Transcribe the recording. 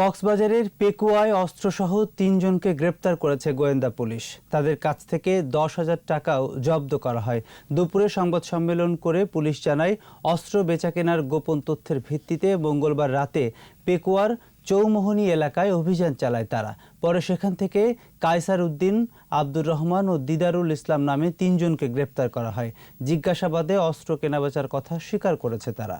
কক্সবাজারের পেকুয়ায় অস্ত্রসহ তিনজনকে গ্রেপ্তার করেছে গোয়েন্দা পুলিশ। তাদের কাছ থেকে দশ হাজার টাকাও জব্দ করা হয়। দুপুরে সংবাদ সম্মেলন করে পুলিশ জানায়, অস্ত্র বেচাকেনার গোপন তথ্যের ভিত্তিতে মঙ্গলবার রাতে পেকুয়ার চৌমোহনী এলাকায় অভিযান চালায় তারা। পরে সেখান থেকে কায়সার উদ্দিন, আব্দুর রহমান ও দিদারুল ইসলাম নামে তিনজনকে গ্রেপ্তার করা হয়। জিজ্ঞাসাবাদে অস্ত্র কেনাবেচার কথা স্বীকার করেছে তারা।